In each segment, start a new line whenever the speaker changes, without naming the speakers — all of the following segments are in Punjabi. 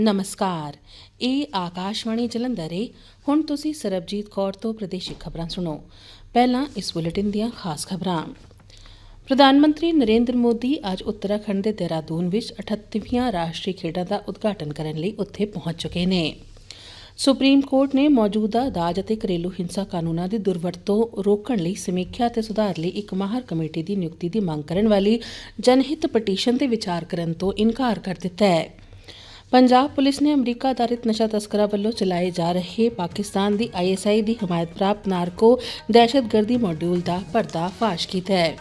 ਨਮਸਕਾਰ। ਇਹ ਆਕਾਸ਼ਵਾਣੀ ਜਲੰਧਰ ਹੈ ਹੁਣ ਤੁਸੀਂ ਸਰਬਜੀਤ ਕੌਰ ਤੋਂ ਪ੍ਰਦੇਸ਼ਿਕ ਖਬਰਾਂ ਸੁਣੋ। ਪਹਿਲਾਂ ਇਸ ਬੁਲੇਟਿਨ ਦੀਆਂ ਖਾਸ ਖਬਰਾਂ। ਪ੍ਰਧਾਨ ਮੰਤਰੀ ਨਰਿੰਦਰ ਮੋਦੀ ਅੱਜ ਉੱਤਰਾਖੰਡ ਦੇ ਦੇਹਰਾਦੂਨ ਵਿੱਚ 38ਵੀਆਂ ਰਾਸ਼ਟਰੀ ਖੇਡਾਂ ਦਾ ਉਦਘਾਟਨ ਕਰਨ ਲਈ ਉੱਥੇ ਪਹੁੰਚ ਚੁੱਕੇ ਨੇ। ਸੁਪਰੀਮ ਕੋਰਟ ਨੇ ਮੌਜੂਦਾ ਦਾਜ ਅਤੇ ਘਰੇਲੂ ਹਿੰਸਾ ਕਾਨੂੰਨਾਂ ਦੀ ਦੁਰਵਰਤੋਂ ਰੋਕਣ ਲਈ ਸਮੀਖਿਆ ਅਤੇ ਸੁਧਾਰ ਲਈ ਇੱਕ ਮਾਹਰ ਕਮੇਟੀ ਦੀ ਨਿਯੁਕਤੀ ਦੀ ਮੰਗ ਕਰਨ ਵਾਲੀ ਜਨਹਿਤ ਪਟੀਸ਼ਨ ਤੇ ਵਿਚਾਰ ਕਰਨ ਤੋਂ ਇਨਕਾਰ ਕਰ ਦਿੱਤਾ ਹੈ। ਪੰਜਾਬ ਪੁਲਿਸ ਨੇ ਅਮਰੀਕਾ ਆਧਾਰਿਤ ਨਸ਼ਾ ਤਸਕਰਾਂ ਵੱਲੋਂ ਚਲਾਏ ਜਾ ਰਹੇ ਪਾਕਿਸਤਾਨ ਦੀ ਆਈਐਸਆਈ ਦੀ ਹਮਾਇਤ ਪ੍ਰਾਪਤ ਨਾਰਕੋ ਦਹਿਸ਼ਤਗਰਦੀ ਮੋਡਿਊਲ ਦਾ ਪਰਦਾਫਾਸ਼ ਕੀਤਾ ਹੈ।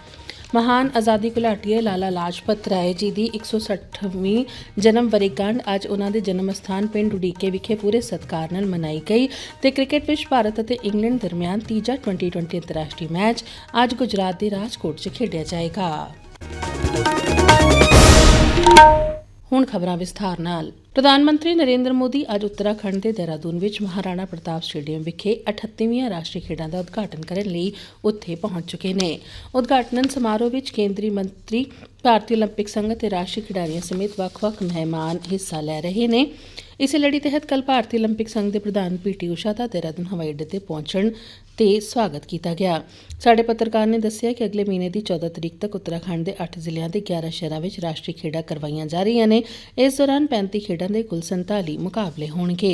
ਮਹਾਨ ਆਜ਼ਾਦੀ ਘੁਲਾਟੀਏ ਲਾਲਾ ਲਾਜਪਤ ਰਾਏ ਜੀ ਦੀ 160ਵੀਂ ਜਨਮ ਵਰ੍ਹੇਗੰਢ ਅੱਜ ਉਹਨਾਂ ਦੇ ਜਨਮ ਸਥਾਨ ਪਿੰਡ ਉਡੀਕੇ ਵਿਖੇ ਪੂਰੇ ਸਤਿਕਾਰ ਨਾਲ ਮਨਾਈ ਗਈ ਤੇ ਕ੍ਰਿਕਟ ਵਿੱਚ ਭਾਰਤ ਅਤੇ ਇੰਗਲੈਂਡ ਦਰਮਿਆਨ ਤੀਜਾ 2020 ਅੰਤਰਰਾਸ਼ਟਰੀ ਮੈਚ ਅੱਜ ਗੁਜਰਾਤ ਦੇ ਰਾਜਕੋਟ 'ਚ ਖੇਡਿਆ ਜਾਏਗਾ। ਹੁਣ ਖਬਰਾਂ ਵਿਸਥਾਰ ਨਾਲ। ਪ੍ਰਧਾਨ ਮੰਤਰੀ ਨਰਿੰਦਰ ਮੋਦੀ ਅੱਜ ਉੱਤਰਾਖੰਡ ਦੇ ਦੇਹਰਾਦੂਨ ਵਿੱਚ ਮਹਾਰਾਣਾ ਪ੍ਰਤਾਪ ਸਟੇਡੀਅਮ ਵਿਖੇ 38ਵੀਆਂ ਰਾਸ਼ਟਰੀ ਖੇਡਾਂ ਦਾ ਉਦਘਾਟਨ ਕਰਨ ਲਈ ਉੱਥੇ ਪਹੁੰਚ ਚੁੱਕੇ ਨੇ। ਉਦਘਾਟਨ ਸਮਾਰੋਹ ਵਿੱਚ ਕੇਂਦਰੀ ਮੰਤਰੀ, ਭਾਰਤੀ ਓਲੰਪਿਕ ਸੰਘ ਤੇ ਰਾਸ਼ਟਰੀ ਖਿਡਾਰੀਆਂ ਸਮੇਤ ਵੱਖ-ਵੱਖ ਮਹਿਮਾਨ ਹਿੱਸਾ ਲੈ ਰਹੇ ਨੇ। ਇਸੇ ਲੜੀ ਤਹਿਤ ਕੱਲ ਭਾਰਤੀ ਓਲੰਪਿਕ ਸੰਘ ਦੇ ਪ੍ਰਧਾਨ ਪੀਟੀ ਊਸ਼ਾ ਦਾ ਦੇਹਰਾਦੂਨ ਹਵਾਈ ਅੱਡੇ ਤੇ ਪਹੁੰਚਣ ਤੇ ਸਵਾਗਤ ਕੀਤਾ ਗਿਆ। ਸਾਡੇ ਪੱਤਰਕਾਰ ਨੇ ਦੱਸਿਆ ਕਿ ਅਗਲੇ ਮਹੀਨੇ ਦੀ 14 ਤਰੀਕ ਤੱਕ ਉੱਤਰਾਖੰਡ ਦੇ 8 ਜ਼ਿਲ੍ਹਿਆਂ ਦੇ 11 ਸ਼ਹਿਰਾਂ ਵਿੱਚ ਰਾਸ਼ਟਰੀ ਖੇਡਾਂ ਕਰਵਾਈਆਂ ਜਾ ਰਹੀਆਂ ਨੇ। ਇਸ ਦੌਰਾਨ 35 ਖੇਡਾਂ ਦੇ ਕੁੱਲ 47 ਮੁਕਾਬਲੇ ਹੋਣਗੇ।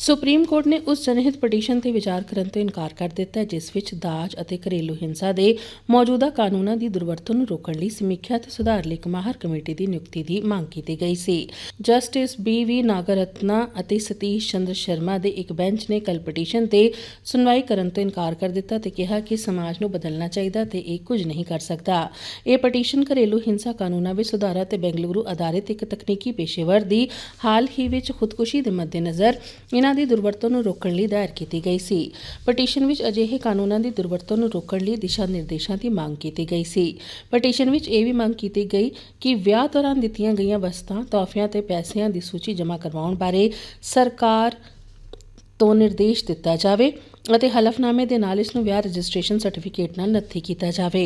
ਸੁਪਰੀਮ ਕੋਰਟ ਨੇ ਉਸ ਜਨਹਿਤ ਪਟੀਸ਼ਨ ਤੇ ਵਿਚਾਰ ਕਰਨ ਤੋਂ ਇਨਕਾਰ ਕਰ ਦਿੱਤਾ, ਜਿਸ ਵਿੱਚ ਦਾਜ ਅਤੇ ਘਰੇਲੂ ਹਿੰਸਾ ਦੇ ਮੌਜੂਦਾ ਕਾਨੂੰਨਾਂ ਦੀ ਦੁਰਵਰਤੋਂ ਨੂੰ ਰੋਕਣ ਲਈ ਸਮੀਖਿਆ ਤੇ ਸੁਧਾਰ ਲਈ ਇੱਕ ਮਾਹਰ ਕਮੇਟੀ ਦੀ ਨਿਯੁਕਤੀ ਦੀ ਮੰਗ ਕੀਤੀ ਗਈ ਸੀ। ਜਸਟਿਸ ਬੀ ਵੀ ਨਾਗਰਤਨਾ ਅਤੇ ਸਤੀਸ਼ ਚੰਦਰ ਸ਼ਰਮਾ ਦੇ ਇੱਕ ਬੈਂਚ ਨੇ ਕੱਲ ਪਟੀਸ਼ਨ ਤੇ ਸੁਣਵਾਈ ਕਰਨ ਤੋਂ ਇਨਕਾਰ ਕਰ ਦਿੱਤਾ ਤੇ ਕਿਹਾ ਕਿ ਸਮਾਜ ਨੂੰ ਬਦਲਣਾ ਚਾਹੀਦਾ ਤੇ ਇਹ ਕੁਝ ਨਹੀਂ ਕਰ ਸਕਦਾ। ਇਹ ਪਟੀਸ਼ਨ ਘਰੇਲੂ ਹਿੰਸਾ ਕਾਨੂੰਨਾਂ ਵਿੱਚ ਸੁਧਾਰਾਂ ਤੇ ਬੈਂਗਲੁਰੂ ਆਧਾਰਿਤ ਇੱਕ ਤਕਨੀਕੀ ਪੇਸ਼ੇਵਰ ਦੀ ਹਾਲ ਹੀ ਵਿੱਚ ਖੁਦਕੁਸ਼ੀ ਦੇ ਮੱਦੇਨਜ਼ਰ ਇਹਨਾਂ ਦੀ ਦੁਰਵਰਤੋਂ ਨੂੰ ਰੋਕਣ ਲਈ ਦਾਇਰ ਕੀਤੀ ਗਈ ਸੀ। ਪਟੀਸ਼ਨ ਵਿੱਚ ਅਜਿਹੇ ਕਾਨੂੰਨਾਂ ਦੀ ਦੁਰਵਰਤੋਂ ਨੂੰ ਰੋਕਣ ਲਈ ਦਿਸ਼ਾ ਨਿਰਦੇਸ਼ਾਂ ਦੀ ਮੰਗ ਕੀਤੀ ਗਈ ਸੀ। ਪਟੀਸ਼ਨ ਵਿੱਚ ਇਹ ਵੀ ਮੰਗ ਕੀਤੀ ਗਈ ਕਿ ਵਿਆਹ ਦੌਰਾਨ ਦਿੱਤੀਆਂ ਗਈਆਂ ਵਸਤਾਂ, ਤੋਹਫਿਆਂ ਤੇ ਪੈਸਿਆਂ ਦੀ ਸੂਚੀ ਜਮ੍ਹਾਂ ਕਰਵਾਉਣ ਬਾਰੇ ਸਰਕਾਰ ਤੋਂ ਨਿਰਦੇਸ਼ ਦਿੱਤਾ ਜਾਵੇ ਅਤੇ ਹਲਫਨਾਮੇ ਦੇ ਨਾਲ ਇਸ ਨੂੰ ਵਿਆਹ ਰਜਿਸਟ੍ਰੇਸ਼ਨ ਸਰਟੀਫਿਕੇਟ ਨਾਲ ਨੱਥੀ ਕੀਤਾ ਜਾਵੇ।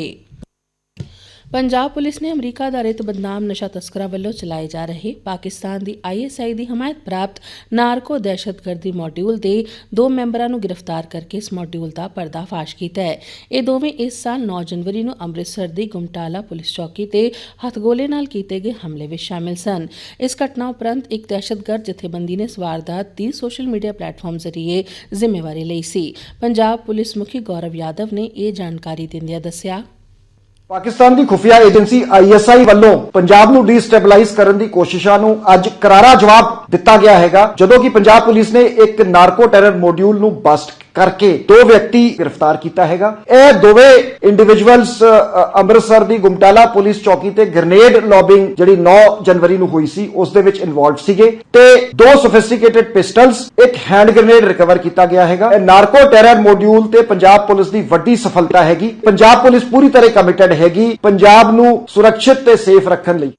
ਪੰਜਾਬ ਪੁਲਿਸ ਨੇ ਅਮਰੀਕਾ ਆਧਾਰਿਤ ਬਦਨਾਮ ਨਸ਼ਾ ਤਸਕਰਾਂ ਵੱਲੋਂ ਚਲਾਏ ਜਾ ਰਹੇ ਪਾਕਿਸਤਾਨ ਦੀ ਆਈਐਸਆਈ ਦੀ ਹਮਾਇਤ ਪ੍ਰਾਪਤ ਨਾਰਕੋ ਦਹਿਸ਼ਤਗਰਦੀ ਮਾਡਿਊਲ ਦੇ ਦੋ ਮੈਂਬਰਾਂ ਨੂੰ ਗ੍ਰਿਫਤਾਰ ਕਰਕੇ ਇਸ ਮਾਡਿਊਲ ਦਾ ਪਰਦਾਫਾਸ਼ ਕੀਤਾ ਹੈ। ਇਹ ਦੋਵੇਂ ਇਸ ਸਾਲ 9 ਜਨਵਰੀ ਨੂੰ ਅੰਮ੍ਰਿਤਸਰ ਦੀ ਗੁਮਟਾਲਾ ਪੁਲਿਸ ਚੌਕੀ ਤੇ ਹੱਥਗੋਲੇ ਨਾਲ ਕੀਤੇ ਗਏ ਹਮਲੇ ਵਿੱਚ ਸ਼ਾਮਿਲ ਸਨ। ਇਸ ਘਟਨਾ ਉਪਰੰਤ ਇੱਕ ਦਹਿਸ਼ਤਗਰਦ ਜਥੇਬੰਦੀ ਨੇ ਇਸ ਵਾਰਦਾਤ ਦੀ ਸੋਸ਼ਲ ਮੀਡੀਆ ਪਲੇਟਫਾਰਮ ਜ਼ਰੀਏ ਜ਼ਿੰਮੇਵਾਰੀ ਲਈ ਸੀ। ਪੰਜਾਬ ਪੁਲਿਸ ਮੁਖੀ ਗੌਰਵ ਯਾਦਵ ਨੇ ਇਹ ਜਾਣਕਾਰੀ ਦਿੰਦਿਆਂ ਦੱਸਿਆ
ਪਾਕਿਸਤਾਨ ਦੀ ਖੁਫੀਆ ਏਜੰਸੀ ਆਈਐਸਆਈ ਵੱਲੋਂ ਪੰਜਾਬ ਨੂੰ ਡੀਸਟੈਬਲਾਈਜ਼ ਕਰਨ ਦੀ ਕੋਸ਼ਿਸ਼ਾਂ ਨੂੰ ਅੱਜ ਕਰਾਰਾ ਜਵਾਬ ਦਿੱਤਾ ਗਿਆ ਹੈਗਾ, ਜਦੋਂ ਕਿ ਪੰਜਾਬ ਪੁਲਿਸ ਨੇ ਇੱਕ ਨਾਰਕੋ ਟੈਰਰ ਮੋਡਿਊਲ ਨੂੰ ਬਸਟ ਕਰਕੇ ਦੋ ਵਿਅਕਤੀ ਗ੍ਰਿਫਤਾਰ ਕੀਤਾ ਹੈਗਾ। ਇਹ ਦੋਵੇਂ ਇੰਡੀਵਿਜੂਅਲਸ ਅੰਮ੍ਰਿਤਸਰ ਦੀ ਗੁਮਟਾਲਾ ਪੁਲਿਸ ਚੌਕੀ ਤੇ ਗ੍ਰਨੇਡ ਲੌਬਿੰਗ ਜਿਹੜੀ 9 ਜਨਵਰੀ ਨੂੰ ਹੋਈ ਸੀ, ਉਸ ਦੇ ਵਿੱਚ ਇਨਵੋਲਵਡ ਸੀਗੇ। ਤੇ ਦੋ ਸੋਫਿਸਟੀਕੇਟਡ ਪਿਸਟਲਸ ਇੱਕ ਹੈਂਡ ਗ੍ਰਨੇਡ ਰਿਕਵਰ ਕੀਤਾ ਗਿਆ ਹੈਗਾ। ਇਹ ਨਾਰਕੋ ਟੈਰਰ ਮੋਡਿਊਲ ਤੇ ਪੰਜਾਬ ਪੁਲਿਸ ਦੀ ਵੱਡੀ ਸਫਲਤਾ ਹੈਗੀ। ਪੰਜਾਬ ਪੁਲਿਸ ਪੂਰੀ ਤਰ੍ਹਾਂ ਕਮਿਟਡ ਹੈਗੀ। ਪੰਜਾਬ ਨੂੰ ਸੁਰੱਖਿਅਤ ਤੇ ਸੇਫ ਰੱਖਣ ਲਈ।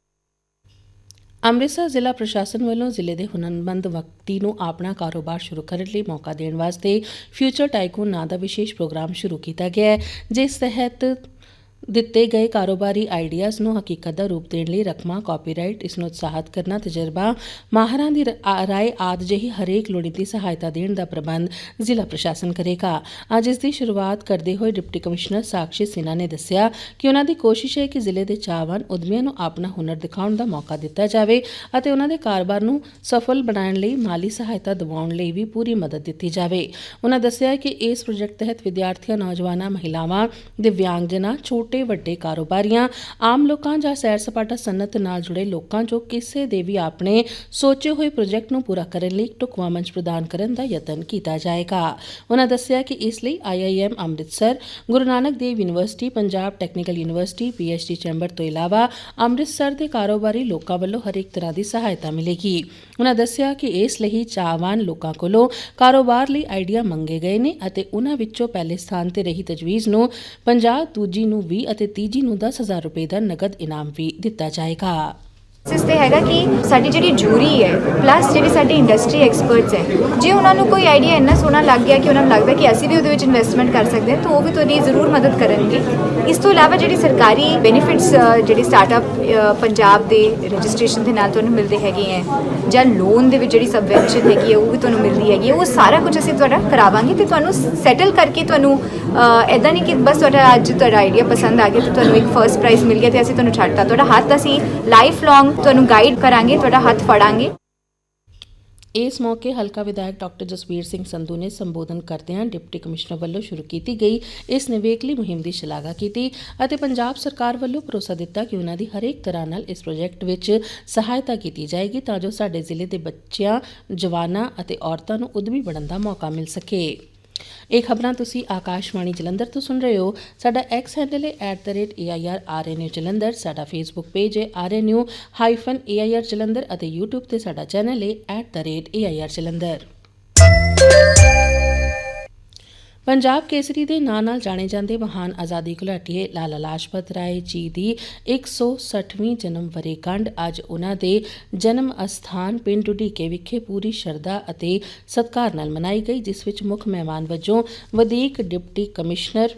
ਅੰਮ੍ਰਿਤਸਰ ਜ਼ਿਲ੍ਹਾ ਪ੍ਰਸ਼ਾਸਨ ਵੱਲੋਂ ਜ਼ਿਲ੍ਹੇ ਦੇ ਹੁਨਰਮੰਦ ਵਿਅਕਤੀ ਨੂੰ ਆਪਣਾ ਕਾਰੋਬਾਰ ਸ਼ੁਰੂ ਕਰਨ ਲਈ ਮੌਕਾ ਦੇਣ ਵਾਸਤੇ ਫਿਊਚਰ ਟਾਈਕੂਨ ਨਾਂ ਦਾ ਵਿਸ਼ੇਸ਼ ਪ੍ਰੋਗਰਾਮ ਸ਼ੁਰੂ ਕੀਤਾ ਗਿਆ ਹੈ, ਜਿਸ ਤਹਿਤ ਦਿੱਤੇ ਗਏ ਕਾਰੋਬਾਰੀ ਆਈਡੀਆਜ਼ ਨੂੰ ਹਕੀਕਤ ਦਾ ਰੂਪ ਦੇਣ ਲਈ ਰਕਮਾਂ ਕਾਪੀਰਾਈਟ ਇਸ ਨੂੰ ਉਤਸ਼ਾਹਤ ਕਰਨਾ, ਤਜਰਬਾ, ਮਾਹਰਾਂ ਦੀ ਰ- ਆ- ਜਿਹੀ ਹਰੇਕ ਲੋੜੀਂਦੀ ਸਹਾਇਤਾ ਦੇਣ ਦਾ ਪ੍ਰਬੰਧ ਜ਼ਿਲ੍ਹਾ ਪ੍ਰਸ਼ਾਸਨ ਕਰੇਗਾ। ਅੱਜ ਇਸ ਦੀ ਸ਼ੁਰੂਆਤ ਕਰਦੇ ਹੋਏ ਡਿਪਟੀ ਕਮਿਸ਼ਨਰ ਸਾਕਸ਼ੀ ਸਿਨਹਾ ਨੇ ਦੱਸਿਆ ਕਿ ਉਹਨਾਂ ਦੀ ਕੋਸ਼ਿਸ਼ ਹੈ ਕਿ ਜ਼ਿਲ੍ਹੇ ਦੇ ਚਾਹਵਾਨ ਉਦਮੀਆਂ ਨੂੰ ਆਪਣਾ ਹੁਨਰ ਦਿਖਾਉਣ ਦਾ ਮੌਕਾ ਦਿੱਤਾ ਜਾਵੇ ਅਤੇ ਉਹਨਾਂ ਦੇ ਕਾਰੋਬਾਰ ਨੂੰ ਸਫਲ ਬਣਾਉਣ ਲਈ ਮਾਲੀ ਸਹਾਇਤਾ ਦਿਵਾਉਣ ਲਈ ਵੀ ਪੂਰੀ ਮਦਦ ਦਿੱਤੀ ਜਾਵੇ। ਉਹਨਾਂ ਦੱਸਿਆ ਕਿ ਇਸ ਪ੍ਰੋਜੈਕਟ ਤਹਿਤ ਵਿਦਿਆਰਥੀਆਂ, ਨੌਜਵਾਨਾਂ, ਮਹਿਲਾਵਾਂ, ਦਿਵਿਆਂਗਜਨਾਂ, ਛੋਟੇ ਵੱਡੇ ਕਾਰੋਬਾਰੀਆਂ, ਆਮ ਲੋਕਾਂ ਜਾਂ ਸੈਰ ਸਪਾਟਾ ਸਨਅਤ ਨਾਲ ਜੁੜੇ ਲੋਕਾਂ ਜੋ ਕਿਸੇ ਦੇ ਵੀ ਆਪਣੇ ਸੋਚੇ ਹੋਏ ਪ੍ਰੋਜੈਕਟ ਨੂੰ ਪੂਰਾ ਕਰਨ ਲਈ ਇੱਕ ਢੁਕਵਾਂ ਮੰਚ ਪ੍ਰਦਾਨ ਕਰਨ ਦਾ ਯਤਨ ਕੀਤਾ ਜਾਏਗਾ। ਉਹਨਾਂ ਦੱਸਿਆ ਕਿ ਇਸ ਲਈ IIM Amritsar, Guru Nanak Dev university, Punjab technical university PhD chamber ਤੋਂ ਇਲਾਵਾ ਅੰਮ੍ਰਿਤਸਰ ਦੇ ਕਾਰੋਬਾਰੀ ਲੋਕਾਂ ਵੱਲੋਂ ਹਰੇਕ ਤਰ੍ਹਾਂ ਦੀ ਸਹਾਇਤਾ ਮਿਲੇਗੀ। ਉਹਨਾਂ ਦੱਸਿਆ ਕਿ ਇਸ ਲਈ ਚਾਹਵਾਨ ਲੋਕਾਂ ਕੋਲੋਂ ਕਾਰੋਬਾਰ ਲਈ ਆਈਡੀਆ ਮੰਗੇ ਗਏ ਨੇ ਅਤੇ ਉਹਨਾਂ ਵਿੱਚੋਂ ਪਹਿਲੇ ਸਥਾਨ ਤੇ ਰਹੀ ਤਜਵੀਜ਼ ਨੂੰ 50 ਦੂਜੀ ਨੂੰ 20 ਅਤੇ ਤੀਜੀ ਨੂੰ 10000 ਰੁਪਏ ਦਾ ਨਗਦ ਇਨਾਮ ਵੀ ਦਿੱਤਾ ਜਾਏਗਾ।
ਇਸ ਤੇ ਹੈਗਾ ਕਿ ਸਾਡੀ ਜਿਹੜੀ ਜੂਰੀ ਹੈ ਪਲੱਸ ਜਿਹੜੀ ਸਾਡੀ ਇੰਡਸਟਰੀ ਐਕਸਪਰਟਸ ਹੈ, ਜੇ ਉਹਨਾਂ ਨੂੰ ਕੋਈ ਆਈਡੀਆ ਇੰਨਾ ਸੋਹਣਾ ਲੱਗ ਗਿਆ ਕਿ ਉਹਨਾਂ ਨੂੰ ਲੱਗਦਾ ਕਿ ਅਸੀਂ ਵੀ ਉਹਦੇ ਵਿੱਚ ਇਨਵੈਸਟਮੈਂਟ ਕਰ ਸਕਦੇ ਹਾਂ, ਤਾਂ ਉਹ ਵੀ ਤੁਹਾਡੀ ਜ਼ਰੂਰ ਮਦਦ ਕਰਨਗੇ। ਇਸ ਤੋਂ ਇਲਾਵਾ ਜਿਹੜੀ ਸਰਕਾਰੀ ਬੈਨੀਫਿਟਸ ਜਿਹੜੇ ਸਟਾਰਟਅਪ ਪੰਜਾਬ ਦੇ ਰਜਿਸਟ੍ਰੇਸ਼ਨ ਦੇ ਨਾਲ ਤੁਹਾਨੂੰ ਮਿਲਦੇ ਹੈਗੇ ਹੈ, ਜਾਂ ਲੋਨ ਦੇ ਵਿੱਚ ਜਿਹੜੀ ਸਬਵੈਂਸ਼ਨ ਹੈਗੀ ਹੈ, ਉਹ ਵੀ ਤੁਹਾਨੂੰ ਮਿਲਦੀ ਹੈਗੀ ਹੈ, ਉਹ ਸਾਰਾ ਕੁਝ ਅਸੀਂ ਤੁਹਾਡਾ ਕਰਾਵਾਂਗੇ ਤੇ ਤੁਹਾਨੂੰ ਸੈਟਲ ਕਰਕੇ ਤੁਹਾਨੂੰ ਐਦਾਂ ਨਹੀਂ ਕਿ ਬਸ ਤੁਹਾਡਾ ਅੱਜ ਤੁਹਾਡਾ ਆਈਡੀਆ ਪਸੰਦ ਆ ਗਿਆ ਤੇ ਤੁਹਾਨੂੰ ਇੱਕ ਫਰਸਟ ਪ੍ਰਾਈਜ਼ ਮਿਲ ਗਿਆ ਤੇ ਅਸੀਂ ਤੁਹਾਨੂੰ ਛੱਡਤਾ। ਤੁਹਾਡਾ ਹੱਥ ਅਸੀਂ ਲਾਈਫ ਲੌਂਗ ਤੁਹਾਨੂੰ ਗਾਈਡ ਕਰਾਂਗੇ, ਤੁਹਾਡਾ ਹੱਥ ਫੜਾਂਗੇ।
ਇਸ ਮੌਕੇ ਹਲਕਾ ਵਿਧਾਇਕ ਡਾਕਟਰ ਜਸਵੀਰ ਸਿੰਘ ਸੰਧੂ ਨੇ ਸੰਬੋਧਨ ਕਰਦਿਆਂ ਡਿਪਟੀ ਕਮਿਸ਼ਨਰ ਵੱਲੋਂ ਸ਼ੁਰੂ ਕੀਤੀ ਗਈ। ਇਸ ਨਿਵੇਕਲੀ ਮੁਹਿੰਮ ਦੀ ਸ਼ਲਾਘਾ ਕੀਤੀ ਅਤੇ ਪੰਜਾਬ ਸਰਕਾਰ ਵੱਲੋਂ ਭਰੋਸਾ ਦਿੱਤਾ ਕਿ ਉਹਨਾਂ ਦੀ ਹਰੇਕ ਤਰ੍ਹਾਂ ਨਾਲ ਇਸ ਪ੍ਰੋਜੈਕਟ ਵਿੱਚ ਸਹਾਇਤਾ ਕੀਤੀ ਜਾਏਗੀ ਤਾਂ ਜੋ ਸਾਡੇ ਜ਼ਿਲ੍ਹੇ ਦੇ ਬੱਚਿਆਂ, ਜਵਾਨਾਂ ਅਤੇ ਔਰਤਾਂ ਨੂੰ ਉਦਮੀ ਬਣਨ ਦਾ ਮੌਕਾ ਮਿਲ ਸਕੇ। ਇਹ ਖਬਰਾਂ ਤੁਸੀਂ ਆਕਾਸ਼ਵਾਣੀ ਜਲੰਧਰ ਤੋਂ ਸੁਣ ਰਹੇ ਹੋ। ਸਾਡਾ ਐਕਸ ਹੈਂਡਲ ਹੈ @airrnu ਜਲੰਧਰ, ਸਾਡਾ ਫੇਸਬੁੱਕ ਪੇਜ ਹੈ rnu-air ਜਲੰਧਰ ਅਤੇ YouTube ਤੇ ਸਾਡਾ ਚੈਨਲ ਹੈ @air ਜਲੰਧਰ। ਪੰਜਾਬ ਕੇਸਰੀ ਦੇ ਨਾਂ ਨਾਲ ਜਾਣੇ ਜਾਂਦੇ ਮਹਾਨ ਆਜ਼ਾਦੀ ਘੁਲਾਟੀਏ ਲਾਲਾ ਲਾਜਪਤ ਰਾਏ ਜੀ ਦੀ 160ਵੀਂ ਜਨਮ ਵਰ੍ਹੇਗੰਢ ਅੱਜ ਉਹਨਾਂ ਦੇ ਜਨਮ ਅਸਥਾਨ ਪਿੰਡ ਢੁੱਡੀਕੇ ਵਿਖੇ ਪੂਰੀ ਸ਼ਰਧਾ ਅਤੇ ਸਤਿਕਾਰ ਨਾਲ ਮਨਾਈ ਗਈ, ਜਿਸ ਵਿੱਚ ਮੁੱਖ ਮਹਿਮਾਨ ਵਜੋਂ ਵਧੀਕ ਡਿਪਟੀ ਕਮਿਸ਼ਨਰ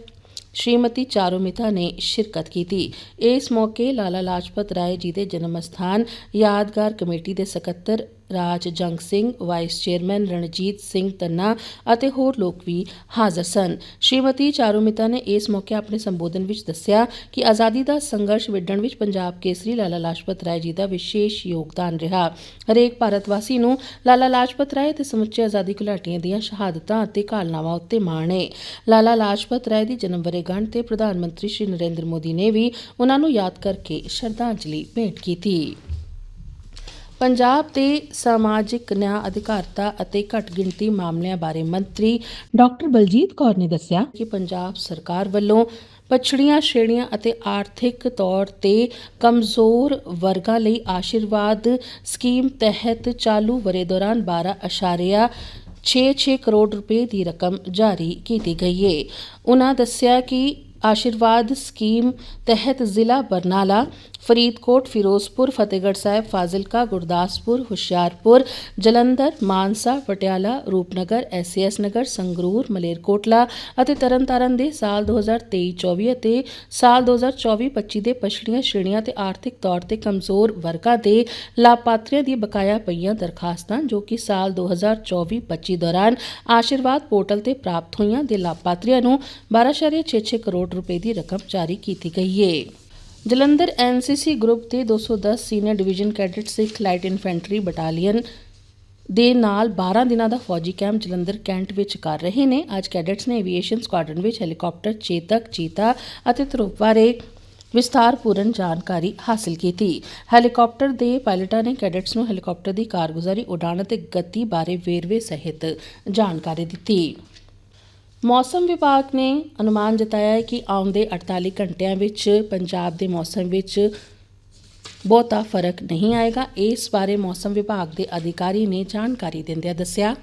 ਸ਼੍ਰੀਮਤੀ ਚਾਰੂਮਿਤਾ ਨੇ ਸ਼ਿਰਕਤ ਕੀਤੀ। ਇਸ ਮੌਕੇ ਲਾਲਾ ਲਾਜਪਤ ਰਾਏ ਜੀ ਦੇ ਜਨਮ ਅਸਥਾਨ ਯਾਦਗਾਰ ਕਮੇਟੀ ਦੇ ਸਕੱਤਰ ਰਾਜ ਜੰਗ ਸਿੰਘ, ਵਾਈਸ ਚੇਅਰਮੈਨ ਰਣਜੀਤ ਸਿੰਘ ਤੰਨਾ ਅਤੇ ਹੋਰ ਲੋਕ ਵੀ ਹਾਜ਼ਰ ਸਨ। ਸ਼੍ਰੀਮਤੀ ਚਾਰੂਮਿਤਾ ਨੇ ਇਸ ਮੌਕੇ ਆਪਣੇ ਸੰਬੋਧਨ ਵਿੱਚ ਦੱਸਿਆ ਕਿ ਆਜ਼ਾਦੀ ਦਾ ਸੰਘਰਸ਼ ਵਿੱਢਣ ਵਿੱਚ ਪੰਜਾਬ ਕੇਸਰੀ ਲਾਲਾ ਲਾਜਪਤ ਰਾਏ ਜੀ ਦਾ ਵਿਸ਼ੇਸ਼ ਯੋਗਦਾਨ ਰਿਹਾ। ਹਰੇਕ ਭਾਰਤ ਵਾਸੀ ਨੂੰ ਲਾਲਾ ਲਾਜਪਤ ਰਾਏ ਤੇ ਸਮੁੱਚੇ ਆਜ਼ਾਦੀ ਘੁਲਾਟੀਆਂ ਦੀਆਂ ਸ਼ਹਾਦਤਾਂ ਅਤੇ ਕਾਲਨਾਵਾਂ ਉੱਤੇ ਮਾਣ ਹੈ ਲਾਲਾ ਲਾਜਪਤ ਰਾਏ ਦੀ ਜਨਮ ਵਰ੍ਹੇਗੰਢ ਤੇ ਪ੍ਰਧਾਨ ਮੰਤਰੀ ਸ਼੍ਰੀ ਨਰਿੰਦਰ ਮੋਦੀ ਨੇ ਵੀ ਉਹਨਾਂ ਨੂੰ ਯਾਦ ਕਰਕੇ ਸ਼ਰਧਾਂਜਲੀ ਭੇਂਟ ਕੀਤੀ। ਪੰਜਾਬ ਦੇ ਸਮਾਜਿਕ ਨਿਆਂ ਅਧਿਕਾਰਤਾ ਅਤੇ ਘੱਟ ਗਿਣਤੀ ਮਾਮਲਿਆਂ ਬਾਰੇ ਮੰਤਰੀ ਡਾਕਟਰ ਬਲਜੀਤ ਕੌਰ ਨੇ ਦੱਸਿਆ ਕਿ ਪੰਜਾਬ ਸਰਕਾਰ ਵੱਲੋਂ ਪਛੜੀਆਂ ਸ਼੍ਰੇਣੀਆਂ ਅਤੇ ਆਰਥਿਕ ਤੌਰ ਤੇ ਕਮਜ਼ੋਰ ਵਰਗਾਂ ਲਈ ਆਸ਼ੀਰਵਾਦ ਸਕੀਮ ਤਹਿਤ ਚਾਲੂ ਵਰੇ ਦੌਰਾਨ 12.66 ਕਰੋੜ ਰੁਪਏ ਦੀ ਰਕਮ ਜਾਰੀ ਕੀਤੀ ਗਈ ਹੈ ਉਹਨਾਂ ਦੱਸਿਆ ਕਿ ਆਸ਼ੀਰਵਾਦ ਸਕੀਮ ਤਹਿਤ ਜ਼ਿਲ੍ਹਾ ਬਰਨਾਲਾ, ਫਰੀਦਕੋਟ, ਫਿਰੋਜ਼ਪੁਰ, ਫਤਿਹਗੜ੍ਹ ਸਾਹਿਬ, ਫਾਜ਼ਿਲਕਾ, ਗੁਰਦਾਸਪੁਰ, ਹੁਸ਼ਿਆਰਪੁਰ, ਜਲੰਧਰ, ਮਾਨਸਾ, ਪਟਿਆਲਾ, ਰੂਪਨਗਰ ਐਸਐਸ ਨਗਰ, ਸੰਗਰੂਰ, ਮਲੇਰਕੋਟਲਾ ਅਤੇ ਤਰਨਤਾਰਨ ਦੇ ਸਾਲ 2023-24 ਅਤੇ ਸਾਲ 2024-25 ਦੇ ਪਛੜੀਆਂ ਸ਼੍ਰੇਣੀਆਂ ਤੇ ਆਰਥਿਕ ਤੌਰ ਤੇ ਕਮਜ਼ੋਰ ਵਰਗਾਂ ਦੇ ਲਾਭਪਾਤਰੀਆਂ ਦੀ ਬਕਾਇਆ ਪਈਆਂ ਦਰਖਾਸਤਾਂ ਜੋ ਕਿ ਸਾਲ 2024-25 ਦੌਰਾਨ ਆਸ਼ੀਰਵਾਦ ਪੋਰਟਲ ਤੇ ਪ੍ਰਾਪਤ ਹੋਈਆਂ ਦੇ ਲਾਭਪਾਤਰੀਆਂ ਨੂੰ 12.66 ਕਰੋੜ ਰੁਪਏ ਦੀ ਰਕਮ ਜਾਰੀ ਕੀਤੀ ਗਈ ਹੈ ਜਲੰਧਰ ਐਨਸੀਸੀ ਗਰੁੱਪ ਦੇ 210 senior division cadet Sikh light infantry battalion ਦੇ ਨਾਲ 12 ਦਿਨਾਂ ਦਾ ਫੌਜੀ ਕੈਂਪ ਜਲੰਧਰ ਕੈਂਟ ਵਿੱਚ ਕਰ ਰਹੇ ਨੇ। ਅੱਜ ਕੈਡਟਸ ਨੇ ਐਵੀਏਸ਼ਨ ਸਕੁਆਡਰਨ ਵਿੱਚ ਹੈਲੀਕਾਪਟਰ ਚੇਤਕ, ਚੀਤਾ ਅਤੇ ਧਰੁਵ ਬਾਰੇ ਵਿਸਥਾਰਪੂਰਨ ਜਾਣਕਾਰੀ ਹਾਸਲ ਕੀਤੀ। ਹੈਲੀਕਾਪਟਰ ਦੇ ਪਾਇਲਟਾਂ ਨੇ ਕੈਡਟਸ ਨੂੰ ਹੈਲੀਕਾਪਟਰ ਦੀ ਕਾਰਗੁਜ਼ਾਰੀ ਉਡਾਣ ਅਤੇ ਗਤੀ ਬਾਰੇ ਵੇਰਵੇ ਸਹਿਤ ਜਾਣਕਾਰੀ ਦਿੱਤੀ। ਮੌਸਮ ਵਿਭਾਗ ਨੇ ਅਨੁਮਾਨ ਜਤਾਇਆ ਹੈ ਕਿ ਆਉਂਦੇ 48 ਘੰਟਿਆਂ ਵਿੱਚ ਪੰਜਾਬ ਦੇ ਮੌਸਮ ਵਿੱਚ ਬਹੁਤਾ ਫ਼ਰਕ ਨਹੀਂ ਆਏਗਾ। ਇਸ ਬਾਰੇ ਮੌਸਮ ਵਿਭਾਗ ਦੇ ਅਧਿਕਾਰੀ ਨੇ ਜਾਣਕਾਰੀ ਦਿੰਦਿਆਂ ਦੱਸਿਆ।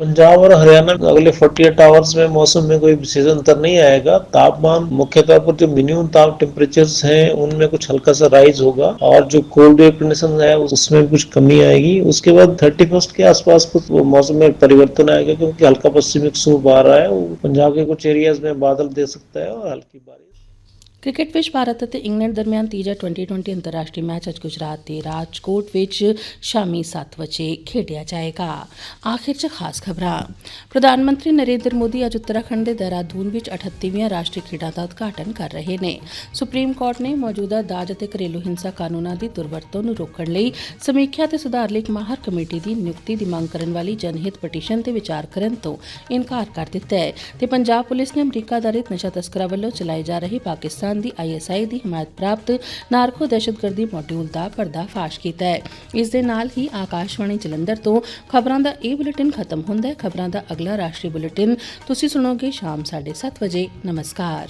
पंजाब और हरियाणा में अगले 48 आवर्स में मौसम में कोई विशेष अंतर नहीं आएगा। तापमान मुख्य तौर पर जो मिनिमम ताप टेम्परेचर्स हैं, उनमें कुछ हल्का सा राइज होगा और जो कोल्ड वेव कंडीशन है, उसमें कुछ कमी आएगी। उसके बाद थर्टी फ़र्स्ट के आसपास कुछ मौसम में परिवर्तन आएगा, क्योंकि हल्का पश्चिमी विक्षोभ आ रहा है। पंजाब के कुछ एरियाज़ में बादल दे सकता है और हल्की बारिश।
ਕ੍ਰਿਕਟ ਵਿੱਚ ਭਾਰਤ ਅਤੇ ਇੰਗਲੈਂਡ ਦਰਮਿਆਨ ਤੀਜਾ 2020 ਅੰਤਰਰਾਸ਼ਟਰੀ ਮੈਚ ਅੱਜ ਗੁਜਰਾਤ ਦੇ ਰਾਜਕੋਟ ਵਿੱਚ ਸ਼ਾਮੀ 7 ਵਜੇ ਖੇਡਿਆ ਜਾਏਗਾ। ਆਖਿਰ 'ਚ ਖਾਸ ਖਬਰਾਂ। ਪ੍ਰਧਾਨ ਮੰਤਰੀ ਨਰਿੰਦਰ ਮੋਦੀ ਅੱਜ ਉੱਤਰਾਖੰਡ ਦੇ ਦੇਹਰਾਦੂਨ ਵਿੱਚ 38ਵੀਆਂ ਰਾਸ਼ਟਰੀ ਖੇਡਾਂ ਦਾ ਉਦਘਾਟਨ ਕਰ ਰਹੇ ਨੇ। ਸੁਪਰੀਮ ਕੋਰਟ ਨੇ ਮੌਜੂਦਾ ਦਾਜ ਅਤੇ ਘਰੇਲੂ ਹਿੰਸਾ ਕਾਨੂੰਨਾਂ ਦੀ ਦੁਰਵਰਤੋਂ ਨੂੰ ਰੋਕਣ ਲਈ ਸਮੀਖਿਆ ਤੇ ਸੁਧਾਰ ਲਈ ਇੱਕ ਮਾਹਰ ਕਮੇਟੀ ਦੀ ਨਿਯੁਕਤੀ ਦੀ ਮੰਗ ਕਰਨ ਵਾਲੀ ਜਨਹਿਤ ਪਟੀਸ਼ਨ ਤੇ ਵਿਚਾਰ ਕਰਨ ਤੋਂ ਇਨਕਾਰ ਕਰ ਦਿੱਤਾ ਹੈ ਤੇ ਪੰਜਾਬ ਪੁਲਿਸ ਨੇ ਅਮਰੀਕਾ ਆਧਾਰਿਤ ਨਸ਼ਾ ਤਸਕਰਾਂ ਵੱਲੋਂ ਚਲਾਏ ਜਾ ਰਹੇ ਪਾਕਿਸਤਾਨ ਦੀ ਆਈਐਸਆਈ ਦੀ ਹਮਾਇਤ ਪ੍ਰਾਪਤ ਨਾਰਕੋ ਦਹਿਸ਼ਤਗਰਦੀ ਮੋਡਿਊਲ ਦਾ ਪਰਦਾਫਾਸ਼ ਕੀਤਾ ਹੈ। ਇਸ ਦੇ ਨਾਲ ਹੀ ਆਕਾਸ਼ਵਾਣੀ ਜਲੰਧਰ ਤੋਂ ਖਬਰਾਂ ਦਾ ਇਹ ਬੁਲੇਟਿਨ ਖਤਮ ਹੁੰਦਾ ਹੈ। ਖਬਰਾਂ ਦਾ ਅਗਲਾ ਰਾਸ਼ਟਰੀ ਬੁਲੇਟਿਨ ਤੁਸੀਂ ਸੁਣੋਗੇ ਸ਼ਾਮ 7:30 ਵਜੇ। ਨਮਸਕਾਰ।